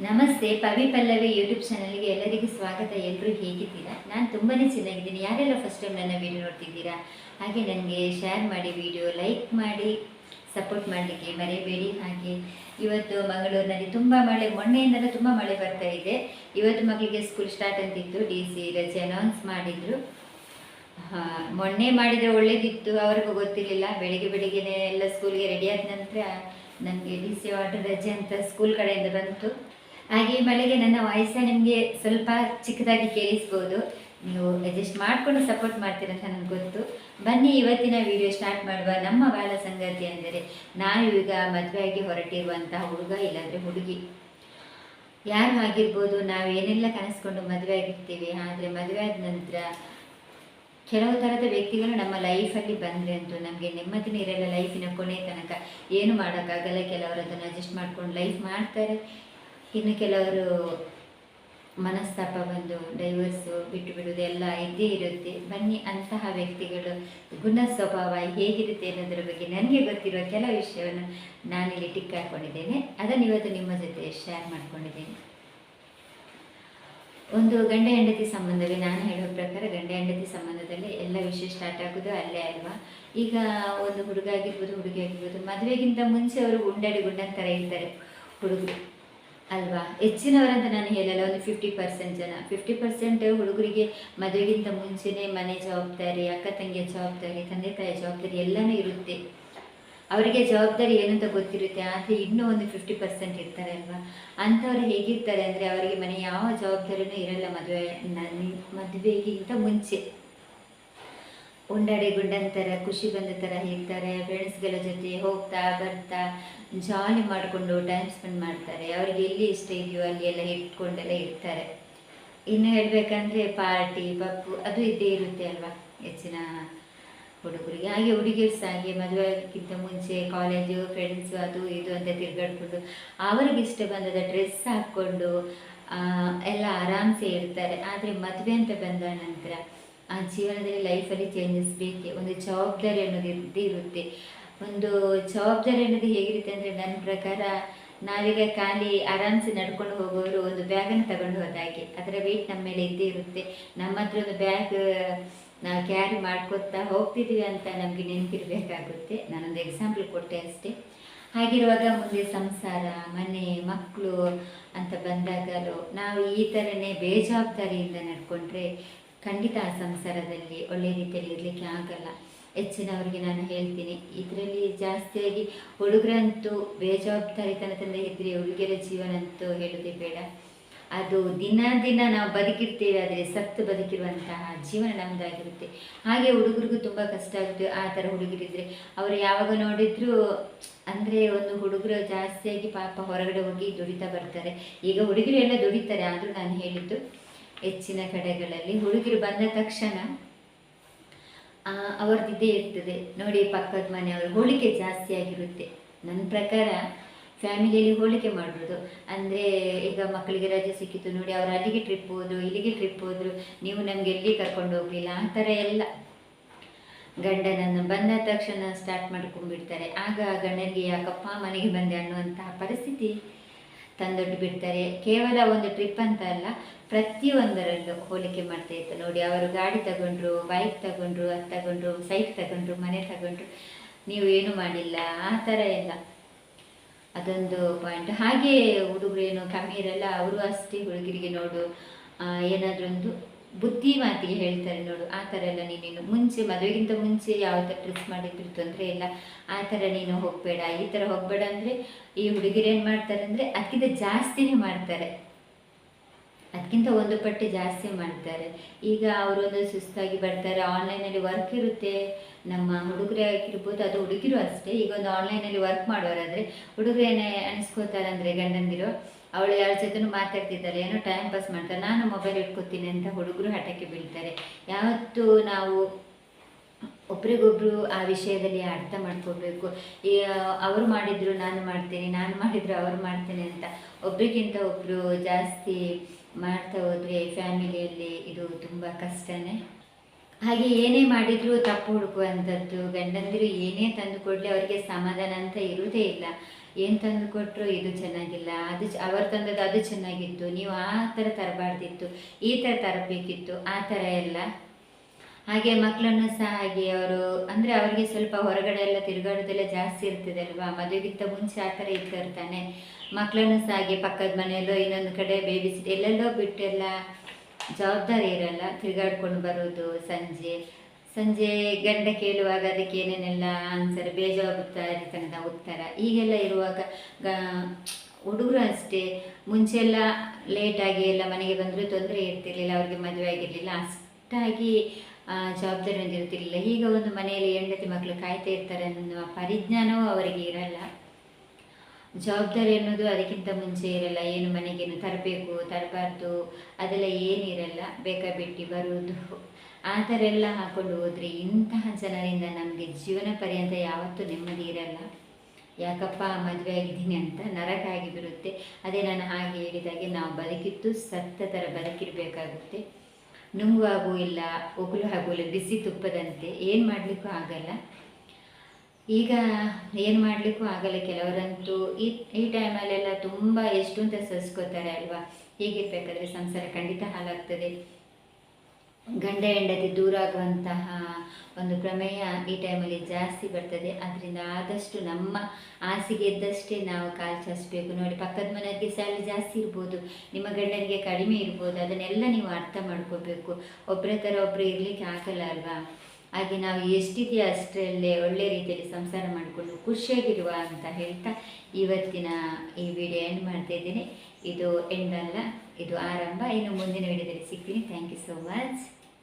ನಮಸ್ತೆ, ಪವಿ ಪಲ್ಲವಿ ಯೂಟ್ಯೂಬ್ ಚಾನಲ್ಗೆ ಎಲ್ಲರಿಗೂ ಸ್ವಾಗತ. ಎಲ್ಲರೂ ಹೇಗಿದ್ದೀರಾ? ನಾನು ತುಂಬಾ ಚೆನ್ನಾಗಿದ್ದೀನಿ. ಯಾರೆಲ್ಲ ಫಸ್ಟ್ ಟೈಮ್ ನನ್ನ ವಿಡಿಯೋ ನೋಡ್ತಿದ್ದೀರಾ? ಹಾಗೆ ನನಗೆ ಶೇರ್ ಮಾಡಿ ವಿಡಿಯೋ ಲೈಕ್ ಮಾಡಿ ಸಪೋರ್ಟ್ ಮಾಡಲಿಕ್ಕೆ ಮರೆಯಬೇಡಿ. ಹಾಗೆ ಇವತ್ತು ಮಂಗಳೂರಿನಲ್ಲಿ ತುಂಬ ಮಳೆ, ಮೊನ್ನೆಯಿಂದಲೂ ತುಂಬ ಮಳೆ ಬರ್ತಾ ಇದೆ. ಇವತ್ತು ಮಗಳಿಗೆ ಸ್ಕೂಲ್ ಸ್ಟಾರ್ಟ್ ಅಂತಿತ್ತು. ಡಿ ಸಿ ರಜೆ ಅನೌನ್ಸ್ ಮಾಡಿದರು. ಮೊನ್ನೆ ಮಾಡಿದರೆ ಒಳ್ಳೇದಿತ್ತು. ಅವ್ರಿಗೂ ಗೊತ್ತಿರಲಿಲ್ಲ. ಬೆಳಿಗ್ಗೆ ಬೆಳಿಗ್ಗೆನೇ ಎಲ್ಲ ಸ್ಕೂಲ್ಗೆ ರೆಡಿ ಆದ ನಂತರ ನನಗೆ ಡಿ ಸಿ ಆರ್ಡರ್ ರಜೆ ಅಂತ ಸ್ಕೂಲ್ ಕಡೆಯಿಂದ ಬಂತು. ಹಾಗೆ ಈ ಮಳೆಗೆ ನನ್ನ ವಾಯ್ಸ ನಿಮಗೆ ಸ್ವಲ್ಪ ಚಿಕ್ಕದಾಗಿ ಕೇಳಿಸ್ಬೋದು. ನೀವು ಅಡ್ಜಸ್ಟ್ ಮಾಡಿಕೊಂಡು ಸಪೋರ್ಟ್ ಮಾಡ್ತೀರಂತ ನನಗೆ ಗೊತ್ತು. ಬನ್ನಿ ಇವತ್ತಿನ ವಿಡಿಯೋ ಸ್ಟಾರ್ಟ್ ಮಾಡುವ ನಮ್ಮ ಬಾಳ ಸಂಗತಿ ಅಂದರೆ ನಾವು ಈಗ ಮದುವೆಯಾಗಿ ಹೊರಟಿರುವಂತಹ ಹುಡುಗ ಇಲ್ಲಾಂದರೆ ಹುಡುಗಿ. ಯಾರು ಆಗಿರ್ಬೋದು, ನಾವು ಏನೆಲ್ಲ ಕನಸ್ಕೊಂಡು ಮದುವೆ ಆಗಿರ್ತೀವಿ ಆದರೆ ಮದುವೆ ಆದ ನಂತರ ಕೆಲವು ಥರದ ವ್ಯಕ್ತಿಗಳು ನಮ್ಮ ಲೈಫಲ್ಲಿ ಬಂದರೆ ಅಂತೂ ನಮಗೆ ನೆಮ್ಮದಿನ ಇರಲ್ಲ ಲೈಫಿನ ಕೊನೆ ತನಕ. ಏನು ಮಾಡೋಕ್ಕಾಗಲ್ಲ, ಕೆಲವರು ಅದನ್ನು ಅಡ್ಜಸ್ಟ್ ಮಾಡ್ಕೊಂಡು ಲೈಫ್ ಮಾಡ್ತಾರೆ. ಇನ್ನು ಕೆಲವರು ಮನಸ್ತಾಪ ಬಂದು ಡೈವರ್ಸು ಬಿಟ್ಟು ಬಿಡುವುದು ಎಲ್ಲ ಇದ್ದೇ ಇರುತ್ತೆ. ಬನ್ನಿ, ಅಂತಹ ವ್ಯಕ್ತಿಗಳು ಗುಣ ಸ್ವಭಾವ ಹೇಗಿರುತ್ತೆ ಅನ್ನೋದ್ರ ಬಗ್ಗೆ ನನಗೆ ಗೊತ್ತಿರುವ ಕೆಲವು ವಿಷಯವನ್ನು ನಾನಿಲ್ಲಿ ಟಿಕ್ ಹಾಕ್ಕೊಂಡಿದ್ದೇನೆ ಅದನ್ನು ಇವತ್ತು ನಿಮ್ಮ ಜೊತೆ ಶೇರ್ ಮಾಡ್ಕೊಂಡಿದ್ದೇನೆ. ಒಂದು ಗಂಡ ಹೆಂಡತಿ ಸಂಬಂಧವೇ, ನಾನು ಹೇಳೋ ಪ್ರಕಾರ ಗಂಡ ಹೆಂಡತಿ ಸಂಬಂಧದಲ್ಲಿ ಎಲ್ಲ ವಿಷಯ ಸ್ಟಾರ್ಟ್ ಆಗೋದು ಅಲ್ಲೇ ಅಲ್ವಾ? ಈಗ ಒಂದು ಹುಡುಗ ಆಗಿರ್ಬೋದು, ಹುಡುಗಿ ಆಗಿರ್ಬೋದು, ಮದುವೆಗಿಂತ ಮುಂಚೆ ಅವರು ಗುಂಡಾಡಿ ಗುಂಡನ ಥರ ಇರ್ತಾರೆ ಹುಡುಗರು. ಅಲ್ವಾ? ಹೆಚ್ಚಿನವರಂತ ನಾನು ಹೇಳಲ್ಲ, ಒಂದು ಫಿಫ್ಟಿ ಪರ್ಸೆಂಟ್ ಜನ. ಫಿಫ್ಟಿ ಪರ್ಸೆಂಟ್ ಹುಡುಗರಿಗೆ ಮದುವೆಗಿಂತ ಮುಂಚೆನೇ ಮನೆ ಜವಾಬ್ದಾರಿ, ಅಕ್ಕ ತಂಗಿಯ ಜವಾಬ್ದಾರಿ, ತಂದೆ ತಾಯಿಯ ಜವಾಬ್ದಾರಿ ಎಲ್ಲನೂ ಇರುತ್ತೆ. ಅವರಿಗೆ ಜವಾಬ್ದಾರಿ ಏನು ಅಂತ ಗೊತ್ತಿರುತ್ತೆ, ಆದರೆ ಇನ್ನೂ ಒಂದು ಫಿಫ್ಟಿ ಪರ್ಸೆಂಟ್ ಇರ್ತಾರೆ ಅಲ್ವಾ? ಅಂಥವ್ರು ಹೇಗಿರ್ತಾರೆ ಅಂದರೆ ಅವರಿಗೆ ಮನೆ ಯಾವ ಜವಾಬ್ದಾರಿನೂ ಇರಲ್ಲ ಮದುವೆ ನನ್ನ ಮದುವೆಗಿಂತ ಮುಂಚೆ. ಉಂಡಾಡಿ ಗುಂಡನ ಥರ ಖುಷಿ ಬಂದ ಥರ ಹೇಳ್ತಾರೆ. ಫ್ರೆಂಡ್ಸ್ಗಳ ಜೊತೆ ಹೋಗ್ತಾ, ಬರ್ತಾ ಜಾಲಿ ಮಾಡಿಕೊಂಡು ಟೈಮ್ ಸ್ಪೆಂಡ್ ಮಾಡ್ತಾರೆ. ಅವ್ರಿಗೆ ಎಲ್ಲಿ ಇಷ್ಟ ಇದೆಯೋ ಅಲ್ಲಿ ಎಲ್ಲ ಇಟ್ಕೊಂಡೆಲ್ಲ ಇರ್ತಾರೆ. ಇನ್ನು ಹೇಳಬೇಕಂದ್ರೆ ಪಾರ್ಟಿ ಪಪ್ಪು, ಅದು ಇದ್ದೇ ಇರುತ್ತೆ ಅಲ್ವಾ ಹೆಚ್ಚಿನ ಹುಡುಗರಿಗೆ. ಹಾಗೆ ಹುಡುಗಿಯರು ಸಹ ಹಾಗೆ ಮದುವೆಗಿಂತ ಮುಂಚೆ ಕಾಲೇಜು ಫ್ರೆಂಡ್ಸು ಅದು ಇದು ಅಂತ ತಿರುಗಾಡ್ಕೊಂಡು ಅವ್ರಿಗೆ ಇಷ್ಟ ಬಂದದ ಡ್ರೆಸ್ ಹಾಕ್ಕೊಂಡು ಎಲ್ಲ ಆರಾಮ್ಸೆ ಇರ್ತಾರೆ. ಆದರೆ ಮದುವೆ ಅಂತ ಬಂದ ನಂತರ ಆ ಜೀವನದಲ್ಲಿ ಲೈಫಲ್ಲಿ ಚೇಂಜಸ್ ಬೇಕೆ? ಒಂದು ಜವಾಬ್ದಾರಿ ಅನ್ನೋದು ಇರುತ್ತೆ. ಒಂದು ಜವಾಬ್ದಾರಿ ಅನ್ನೋದು ಹೇಗಿರುತ್ತೆ ಅಂದರೆ ನನ್ನ ಪ್ರಕಾರ ನಾವೀಗ ಖಾಲಿ ಆರಾಮ್ಸೆ ನಡ್ಕೊಂಡು ಹೋಗೋರು ಒಂದು ಬ್ಯಾಗನ್ನು ತಗೊಂಡು ಹೋದಾಗೆ ಅದರ ವೆಯ್ಟ್ ನಮ್ಮ ಮೇಲೆ ಇದ್ದೇ ಇರುತ್ತೆ. ನಮ್ಮ ಹತ್ರ ಒಂದು ಬ್ಯಾಗ್ ನಾವು ಕ್ಯಾರಿ ಮಾಡ್ಕೊತಾ ಹೋಗ್ತಿದ್ದೀವಿ ಅಂತ ನಮಗೆ ನೆನಪಿರಬೇಕಾಗುತ್ತೆ. ನಾನೊಂದು ಎಕ್ಸಾಂಪಲ್ ಕೊಟ್ಟೆ ಅಷ್ಟೇ. ಹಾಗಿರುವಾಗ ಮುಂದೆ ಸಂಸಾರ, ಮನೆ ಮಕ್ಕಳು ಅಂತ ಬಂದಾಗಲೂ ನಾವು ಈ ಥರನೇ ಬೇಜವಾಬ್ದಾರಿಯಿಂದ ನಡ್ಕೊಂಡ್ರೆ ಖಂಡಿತ ಆ ಸಂಸಾರದಲ್ಲಿ ಒಳ್ಳೆ ರೀತಿಯಲ್ಲಿ ಇರಲಿಕ್ಕೆ ಆಗಲ್ಲ. ಹೆಚ್ಚಿನವರಿಗೆ ನಾನು ಹೇಳ್ತೀನಿ, ಇದರಲ್ಲಿ ಜಾಸ್ತಿಯಾಗಿ ಹುಡುಗರಂತೂ ಬೇಜವಾಬ್ದಾರಿತನದಿಂದ ಇದ್ದರೆ ಹುಡುಗಿಯರ ಜೀವನ ಅಂತೂ ಹೇಳೋದೇ ಬೇಡ. ಅದು ದಿನ ದಿನ ನಾವು ಬದುಕಿರ್ತೀವಿ, ಆದರೆ ಸತ್ತು ಬದುಕಿರುವಂತಹ ಜೀವನ ನಮ್ಮದಾಗಿರುತ್ತೆ ಹಾಗೆ ಹುಡುಗರಿಗೂ ತುಂಬ ಕಷ್ಟ ಆಗುತ್ತೆ, ಆ ಥರ ಹುಡುಗರಿದ್ರೆ. ಅವರು ಯಾವಾಗ ನೋಡಿದ್ರು, ಅಂದರೆ ಒಂದು ಹುಡುಗರು ಜಾಸ್ತಿಯಾಗಿ ಪಾಪ ಹೊರಗಡೆ ಹೋಗಿ ದುಡಿತಾ ಬರ್ತಾರೆ. ಈಗ ಹುಡುಗರು ಎಲ್ಲ ದುಡಿತಾರೆ, ಆದರೂ ನಾನು ಹೇಳಿದ್ದು ಹೆಚ್ಚಿನ ಕಡೆಗಳಲ್ಲಿ ಹುಡುಗಿರು ಬಂದ ತಕ್ಷಣ ಅವ್ರದ್ದಿದ್ದೇ ಇರ್ತದೆ. ನೋಡಿ, ಪಕ್ಕದ ಮನೆಯವರು ಹೋಳಿಕೆ ಜಾಸ್ತಿ ಆಗಿರುತ್ತೆ. ನನ್ನ ಪ್ರಕಾರ ಫ್ಯಾಮಿಲಿಯಲ್ಲಿ ಹೋಳಿಕೆ ಮಾಡಿರೋದು ಅಂದರೆ, ಈಗ ಮಕ್ಕಳಿಗೆ ರಜೆ ಸಿಕ್ಕಿತ್ತು ನೋಡಿ, ಅವರು ಅಲ್ಲಿಗೆ ಟ್ರಿಪ್ ಹೋದರು, ಇಲ್ಲಿಗೆ ಟ್ರಿಪ್ ಹೋದರು, ನೀವು ನಮಗೆ ಎಲ್ಲಿ ಕರ್ಕೊಂಡು ಹೋಗಲಿಲ್ಲ? ಆ ಥರ ಎಲ್ಲ. ಗಂಡನನ್ನು ಬಂದ ತಕ್ಷಣ ಸ್ಟಾರ್ಟ್ ಮಾಡ್ಕೊಂಡ್ಬಿಡ್ತಾರೆ. ಆಗ ಗಂಡನಿಗೆ, ಯಾಕಪ್ಪ ಮನೆಗೆ ಬಂದೆ ಅನ್ನುವಂತಹ ಪರಿಸ್ಥಿತಿ ತಂದೊಡ್ಡು ಬಿಡ್ತಾರೆ ಕೇವಲ ಒಂದು ಟ್ರಿಪ್ ಅಂತ ಅಲ್ಲ ಪ್ರತಿಯೊಂದರಲ್ಲೂ ಹೋಲಿಕೆ ಮಾಡ್ತಾ ಇತ್ತು. ನೋಡಿ, ಅವರು ಗಾಡಿ ತಗೊಂಡ್ರು ಬೈಕ್ ತಗೊಂಡ್ರು, ಅದು ತಗೊಂಡ್ರು ಸೈಕ್ ತಗೊಂಡ್ರು, ಮನೆ ತಗೊಂಡ್ರು. ನೀವು ಏನು ಮಾಡಿಲ್ಲ. ಆ ಥರ ಎಲ್ಲ. ಅದೊಂದು ಪಾಯಿಂಟ್ ಹಾಗೆ ಹುಡುಗರು ಏನು ಕಮ್ಮಿ ಇರಲ್ಲ, ಅವರು ಅಷ್ಟೇ ಹುಡುಗರಿಗೆ ನೋಡು ಏನಾದರೂ ಒಂದು ಬುದ್ಧಿ ಮಾತಿಗೆ ಹೇಳ್ತಾರೆ ನೋಡು, ಆ ಥರ ಎಲ್ಲ ನೀನೇನು ಮುಂಚೆ, ಮದುವೆಗಿಂತ ಮುಂಚೆ ಯಾವ ಥರ ಡ್ರೆಸ್ ಮಾಡಿದ್ರು ತೊಂದರೆ ಇಲ್ಲ. ಆ ಥರ ನೀನು ಹೋಗಬೇಡ. ಈ ಥರ ಹೋಗಬೇಡ ಅಂದರೆ ಈ ಹುಡುಗಿರು ಏನು ಮಾಡ್ತಾರೆ ಅಂದರೆ ಅದಕ್ಕಿಂತ ಜಾಸ್ತಿನೇ ಮಾಡ್ತಾರೆ. ಅದಕ್ಕಿಂತ ಒಂದು ಪಟ್ಟು ಜಾಸ್ತಿ ಮಾಡ್ತಾರೆ. ಈಗ ಅವರೊಂದು ಸುಸ್ತಾಗಿ ಬರ್ತಾರೆ. ಆನ್ಲೈನಲ್ಲಿ ವರ್ಕ್ ಇರುತ್ತೆ. ನಮ್ಮ ಹುಡುಗರೇ ಆಗಿರ್ಬೋದು, ಅದು ಹುಡುಗಿರು ಅಷ್ಟೇ. ಈಗ ಒಂದು ಆನ್ಲೈನಲ್ಲಿ ವರ್ಕ್ ಮಾಡೋರಾದರೆ ಹುಡುಗರೇನೇ ಅನಿಸ್ಕೋತಾರೆ ಅಂದರೆ ಗಂಡಂದಿರು, ಅವಳು ಯಾರ ಜೊತೆನೂ ಮಾತಾಡ್ತಿದ್ದಾರೆ ಏನೋ ಟೈಮ್ ಪಾಸ್ ಮಾಡ್ತಾರೆ. ನಾನು ಮೊಬೈಲ್ ಇಟ್ಕೋತೀನಿ ಅಂತ ಹುಡುಗರು ಹಠಕ್ಕೆ ಬೀಳ್ತಾರೆ. ಯಾವತ್ತೂ ನಾವು ಒಬ್ರಿಗೊಬ್ರು ಆ ವಿಷಯದಲ್ಲಿ ಅರ್ಥ ಮಾಡ್ಕೋಬೇಕು. ಅವರು ಮಾಡಿದ್ರು, ನಾನು ಮಾಡ್ತೀನಿ, ನಾನು ಮಾಡಿದ್ರು, ಅವ್ರು ಮಾಡ್ತೀನಿ ಅಂತ ಒಬ್ರಿಗಿಂತ ಒಬ್ಬರು ಜಾಸ್ತಿ ಮಾಡ್ತಾ ಹೋದ್ರೆ ಫ್ಯಾಮಿಲಿಯಲ್ಲಿ ಇದು ತುಂಬ ಕಷ್ಟನೇ. ಹಾಗೆ ಏನೇ ಮಾಡಿದ್ರು ತಪ್ಪು ಹುಡುಕುವಂಥದ್ದು, ಗಂಡಂದಿರು ಏನೇ ತಂದು ಕೊಡಲಿ ಅವರಿಗೆ ಸಮಾಧಾನ ಅಂತ ಇರುವುದೇ ಇಲ್ಲ. ಏನು ತಂದು ಕೊಟ್ಟರು ಇದು ಚೆನ್ನಾಗಿಲ್ಲ, ಅದು ಅವರು ತಂದದ್ದು ಅದು ಚೆನ್ನಾಗಿತ್ತು, ನೀವು ಆ ಥರ ತರಬಾರ್ದಿತ್ತು, ಈ ಥರ ತರಬೇಕಿತ್ತು, ಆ ಥರ ಎಲ್ಲ. ಹಾಗೆ ಮಕ್ಕಳನ್ನು ಸಹ ಹಾಗೆ ಅವರು, ಅಂದರೆ ಅವರಿಗೆ ಸ್ವಲ್ಪ ಹೊರಗಡೆ ಎಲ್ಲ ತಿರುಗಾಡೋದೆಲ್ಲ ಜಾಸ್ತಿ ಇರ್ತದೆ ಅಲ್ವಾ? ಮದುವೆಗಿಂತ ಮುಂಚೆ ಆ ಥರ ಇರ್ತಾನೆ ಮಕ್ಕಳನ್ನು ಸಹ ಹಾಗೆ ಪಕ್ಕದ ಮನೆಯಲ್ಲೋ ಇನ್ನೊಂದು ಕಡೆ ಬೇಬಿ ಸಿಟ್ ಎಲ್ಲೆಲ್ಲೋ ಬಿಟ್ಟೆಲ್ಲ ಜವಾಬ್ದಾರಿ ಇರಲ್ಲ ತಿರುಗಾಡ್ಕೊಂಡು ಬರೋದು ಸಂಜೆ. ಸಂಜೆ ಗಂಡ ಕೇಳುವಾಗ ಅದಕ್ಕೆ ಏನೇನೆಲ್ಲ ಆನ್ಸರ್ ಬೇಜವಾಬ್ದಾರಿತನದ ಉತ್ತರ. ಈಗೆಲ್ಲ ಇರುವಾಗ ಗ- ಹುಡುಗರು ಅಷ್ಟೇ. ಮುಂಚೆಲ್ಲ ಲೇಟಾಗಿ ಎಲ್ಲ ಮನೆಗೆ ಬಂದರೂ ತೊಂದರೆ ಇರ್ತಿರ್ಲಿಲ್ಲ, ಅವ್ರಿಗೆ ಮದುವೆ ಆಗಿರಲಿಲ್ಲ. ಅಷ್ಟಾಗಿ ಜವಾಬ್ದಾರಿ ಹೊಂದಿರುತ್ತಿರಲಿಲ್ಲ ಈಗ ಒಂದು ಮನೆಯಲ್ಲಿ ಹೆಂಡತಿ ಮಕ್ಕಳು ಕಾಯ್ತಾ ಇರ್ತಾರೆ ಅನ್ನೋ ಪರಿಜ್ಞಾನವೂ ಅವರಿಗೆ ಇರಲ್ಲ. ಜವಾಬ್ದಾರಿ ಅನ್ನೋದು ಅದಕ್ಕಿಂತ ಮುಂಚೆ ಇರಲ್ಲ. ಏನು ಮನೆಗೇನು ತರಬೇಕು, ತರಬಾರ್ದು, ಅದೆಲ್ಲ ಏನಿರಲ್ಲ ಬೇಕಾಬಿಟ್ಟು ಬರುವುದು. ಆ ಥರ ಎಲ್ಲ ಹಾಕ್ಕೊಂಡು ಹೋದರೆ ಇಂತಹ ಜನರಿಂದ ನಮಗೆ ಜೀವನ ಪರ್ಯಂತ ಯಾವತ್ತೂ ನೆಮ್ಮದಿ ಇರಲ್ಲ. ಯಾಕಪ್ಪ, ಮದುವೆ ಆಗಿದ್ದೀನಿ ಅಂತ ನರಕ ಆಗಿ ಬರುತ್ತೆ ಅದೇ ನಾನು ಹಾಗೆ ಹೇಳಿದಾಗೆ ನಾವು ಬದುಕಿದ್ದು ಸತ್ತ ಥರ ಬದುಕಿರಬೇಕಾಗುತ್ತೆ. ನುಂಗು ಹಾಗೂ ಇಲ್ಲ ಒಗಲು ಹಾಗೂ ಇಲ್ಲ, ಬಿಸಿ ತುಪ್ಪದಂತೆ ಏನು ಮಾಡಲಿಕ್ಕೂ ಆಗಲ್ಲ. ಈಗ ಏನು ಮಾಡಲಿಕ್ಕೂ ಆಗಲ್ಲ ಕೆಲವರಂತೂ. ಈ ಈ ಟೈಮಲ್ಲೆಲ್ಲ ತುಂಬ ಎಷ್ಟು ಅಂತ ಸಸ್ಕೋತಾರೆ ಅಲ್ವಾ? ಹೀಗಿರ್ಬೇಕಾದ್ರೆ ಸಂಸಾರ ಖಂಡಿತ ಹಾಳಾಗ್ತದೆ. ಗಂಡ ಹೆಂಡತಿ ದೂರ ಆಗುವಂತಹ ಒಂದು ಪ್ರಮೇಯ ಈ ಟೈಮಲ್ಲಿ ಜಾಸ್ತಿ ಬರ್ತದೆ. ಅದರಿಂದ ಆದಷ್ಟು ನಮ್ಮ ಆಸೆಗೆ ಇದ್ದಷ್ಟೇ ನಾವು ಕಾಲು ಚಾಚಬೇಕು. ನೋಡಿ, ಪಕ್ಕದ ಮನೆಯವರಿಗೆ ಸ್ಯಾಲ್ರಿ ಜಾಸ್ತಿ ಇರ್ಬೋದು. ನಿಮ್ಮ ಗಂಡನಿಗೆ ಕಡಿಮೆ ಇರ್ಬೋದು. ಅದನ್ನೆಲ್ಲ ನೀವು ಅರ್ಥ ಮಾಡ್ಕೋಬೇಕು. ಒಬ್ಬರ ಥರ ಒಬ್ಬರು ಇರಲಿಕ್ಕೆ ಆಗಲ್ಲ ಅಲ್ವಾ? ಹಾಗೆ ನಾವು ಎಷ್ಟಿದೆಯೋ ಅಷ್ಟರಲ್ಲೇ ಒಳ್ಳೆ ರೀತಿಯಲ್ಲಿ ಸಂಸಾರ ಮಾಡಿಕೊಂಡು ಖುಷಿಯಾಗಿರುವ ಅಂತ ಹೇಳ್ತಾ ಇವತ್ತಿನ ಈ ವಿಡಿಯೋ ಎಂಡ್ ಮಾಡ್ತಾ ಇದ್ದೀನಿ. ಇದು ಎಂಡ್ ಅಲ್ಲ, ಇದು ಆರಂಭ. ಇನ್ನು ಮುಂದಿನ ವಿಡಿಯೋದಲ್ಲಿ ಸಿಗ್ತೀನಿ. Thank you so much